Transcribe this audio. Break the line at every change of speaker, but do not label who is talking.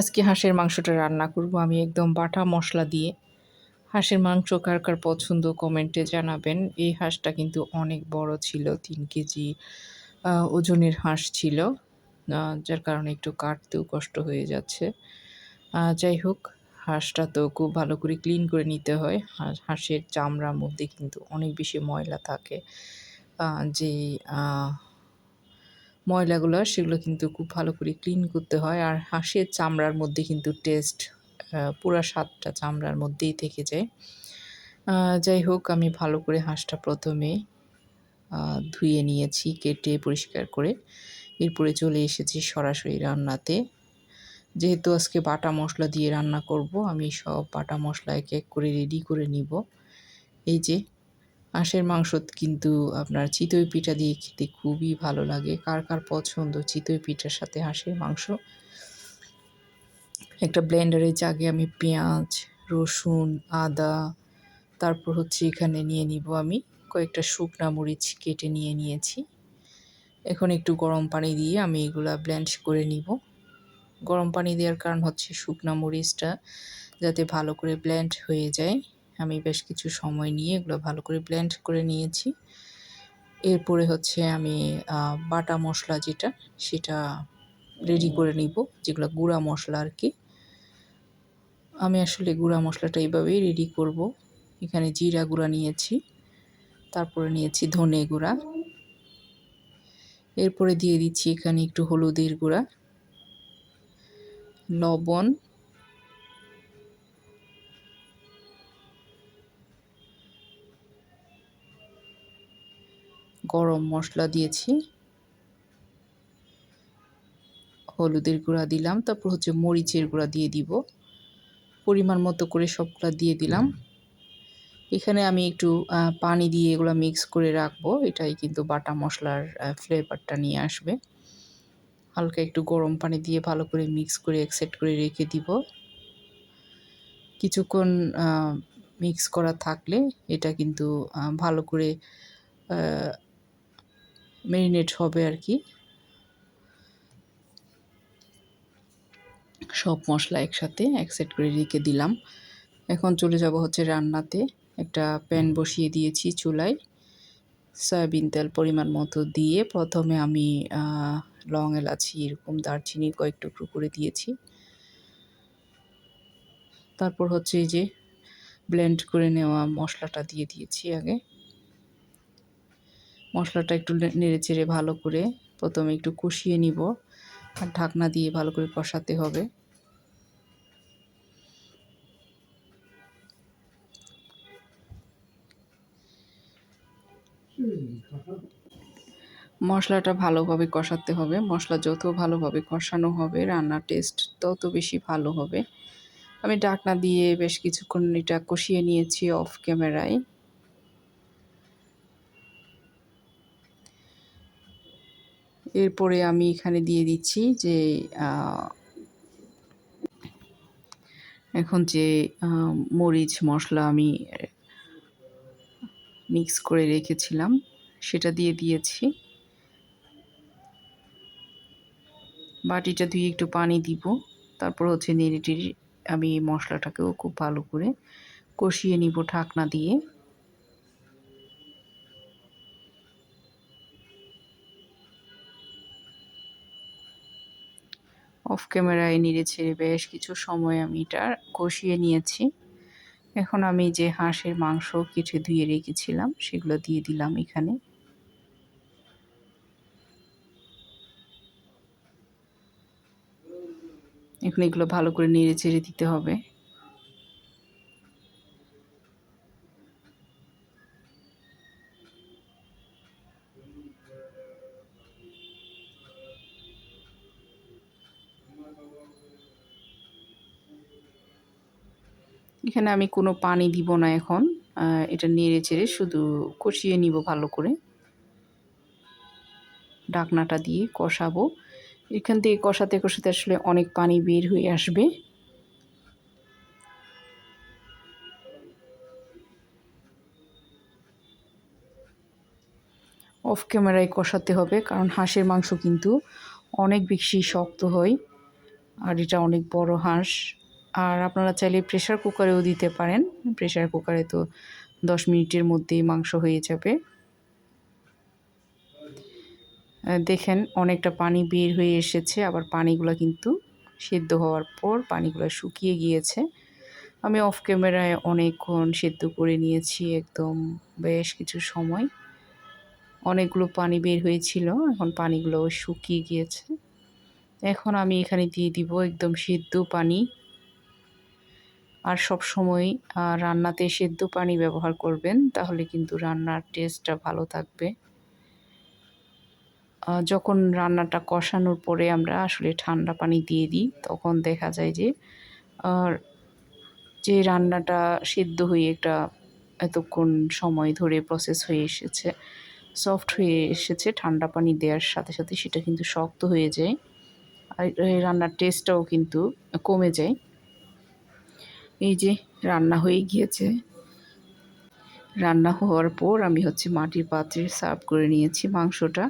আজকে হাঁসের মাংসটা রান্না করব। আমি একদম বাটা মশলা দিয়ে। হাঁসের মাংস কার কার পছন্দ কমেন্টে জানাবেন। এই হাঁসটা কিন্তু অনেক বড় ছিল, তিন কেজি ওজনের হাঁস ছিল যার কারণে একটু কাটতেও কষ্ট হয়ে যাচ্ছে। যাই হোক, হাঁসটা তো খুব ভালো করে ক্লিন করে নিতে হয়। হাঁস- হাঁসের চামড়ার মধ্যে কিন্তু অনেক বেশি ময়লা থাকে যে ময়লাগুলো, সেগুলো কিন্তু খুব ভালো করে ক্লিন করতে হয়। আর হাঁসের চামড়ার মধ্যে কিন্তু টেস্ট পুরা স্বাদটা চামড়ার মধ্যেই থেকে যায়। যাই হোক, আমি ভালো করে হাঁসটা প্রথমে ধুয়ে নিয়েছি, কেটে পরিষ্কার করে। এরপরে চলে এসেছি সরাসরি রান্নাতে। যেহেতু আজকে বাটা মশলা দিয়ে রান্না করব, আমি সব বাটা মশলা এক এক করে রেডি করে নিব। এই যে হাঁসের মাংস কিন্তু আপনার চিতই পিঠা দিয়ে খেতে খুবই ভালো লাগে। কার কার পছন্দ চিতই পিঠার সাথে হাঁসের মাংস? একটা ব্লেন্ডারের জাগে আমি পেঁয়াজ, রসুন, আদা, তারপর হচ্ছে এখানে নিয়ে নিব আমি কয়েকটা শুকনা মরিচ কেটে নিয়ে নিয়েছি। এখন একটু গরম পানি দিয়ে আমি এগুলা ব্লেন্ড করে নিব। গরম পানি দেওয়ার কারণ হচ্ছে শুকনা মরিচটা যাতে ভালো করে ব্লেন্ড হয়ে যায়। আমি বেশ কিছু সময় নিয়ে এগুলো ভালো করে ব্লেন্ড করে নিয়েছি। এরপরে হচ্ছে আমি বাটা মশলা যেটা সেটা রেডি করে নিব যেগুলো গুঁড়া মশলা আর কি। আমি আসলে গুঁড়া মশলাটা এইভাবেই রেডি করব। এখানে জিরা গুঁড়া নিয়েছি তারপরে নিয়েছি ধনে গুঁড়া। এরপরে দিয়ে দিচ্ছি এখানে একটু হলুদের গুঁড়া লবণ গরম মশলা দিয়েছি। হলুদের গুঁড়া দিলাম, তারপর হচ্ছে মরিচের গুঁড়া দিয়ে দিব। পরিমাণ মতো করে সবগুলা দিয়ে দিলাম। এখানে আমি একটু পানি দিয়ে এগুলো মিক্স করে রাখব। এটাই কিন্তু বাটা মশলার ফ্লেভারটা নিয়ে আসবে। হালকা একটু গরম পানি দিয়ে ভালো করে মিক্স করে একসেট করে রেখে দিব। কিছুক্ষণ মিক্স করা থাকলে এটা কিন্তু ভালো করে ম্যারিনেট হবে আর কি। সব মশলা একসাথে এক সেট করে রেখে দিলাম। এখন চলে যাব হচ্ছে রান্নাতে। একটা প্যান বসিয়ে দিয়েছি চুলায়। সয়াবিন তেল পরিমাণ মতো দিয়ে প্রথমে আমি লং এলাচি, এরকম দারচিনি কয়েক টুকরো করে দিয়েছি। তারপর হচ্ছে এই যে ব্লেন্ড করে নেওয়া মশলাটা দিয়ে দিয়েছি আগে। মশলাটা একটু নেড়ে চেড়ে ভালো করে প্রথমে একটু কষিয়ে নিব আর ঢাকনা দিয়ে ভালো করে কষাতে হবে। মশলাটা ভালোভাবে কষাতে হবে। মশলা যত ভালোভাবে কষানো হবে, রান্নার টেস্ট তত বেশি ভালো হবে। আমি ঢাকনা দিয়ে বেশ কিছুক্ষণ এটা কষিয়ে নিয়েছি অফ ক্যামেরায় এরপরে আমি এখানে দিয়ে দিচ্ছি যে এখন যে মরিচ মশলা আমি মিক্স করে রেখেছিলাম, সেটা দিয়ে দিয়েছি। বাটিটা ধুয়ে একটু পানি দিব, তারপর হচ্ছে নেড়ে আমি মশলাটাকেও খুব ভালো করে কষিয়ে নিব ঢাকনা দিয়ে। অফ ক্যামেরায় নেড়ে ছেড়ে বেশ কিছু সময় আমি এটা কষিয়ে নিয়েছি। এখন আমি যে হাঁসের মাংস কেটে ধুয়ে রেখেছিলাম, সেগুলো দিয়ে দিলাম এখানে। এখন এগুলো ভালো করে নেড়ে চেড়ে দিতে হবে। এখানে আমি কোনো পানি দিব না এখন। এটা নেড়ে চেড়ে শুধু কষিয়ে নিব ভালো করে। ডাকনাটা দিয়ে কষাবো। এখান থেকে কষাতে কষাতে আসলে অনেক পানি বের হয়ে আসবে। অফ ক্যামেরায় কষাতে হবে, কারণ হাঁসের মাংস কিন্তু অনেক বেশি শক্ত হয়, আর এটা অনেক বড় হাঁস। আর আপনারা চাইলে প্রেশার কুকারেও দিতে পারেন। প্রেশার কুকারে তো দশ মিনিটের মধ্যেই মাংস হয়ে যাবে। দেখেন অনেকটা পানি বের হয়ে এসেছে, আবার পানিগুলো কিন্তু সেদ্ধ হওয়ার পর পানিগুলো শুকিয়ে গিয়েছে। আমি অফ ক্যামেরায় অনেকক্ষণ সেদ্ধ করে নিয়েছি একদম বেশ কিছু সময়। অনেকগুলো পানি বের হয়েছিল, এখন পানিগুলো শুকিয়ে গিয়েছে। এখন আমি এখানে দিয়ে দিব একদম সেদ্ধ পানি। আর সব সময় রান্নাতে সেদ্ধ পানি ব্যবহার করবেন, তাহলে কিন্তু রান্নার টেস্টটা ভালো থাকবে। যখন রান্নাটা কষানোর পরে আমরা আসলে ঠান্ডা পানি দিয়ে দিই, তখন দেখা যায় যে, আর যে রান্নাটা সেদ্ধ হয়ে একটা এতক্ষণ সময় ধরে প্রসেস হয়ে এসেছে সফট হয়ে এসেছে, ঠান্ডা পানি দেওয়ার সাথে সাথে সেটা কিন্তু শক্ত হয়ে যায়। আর রান্নার টেস্টটাও কিন্তু কমে যায়। এই যে রান্না হয়ে গিয়েছে। রান্না হওয়ার পর আমি হচ্ছে মাটির পাত্রে সার্ভ করে নিয়েছি মাংসটা।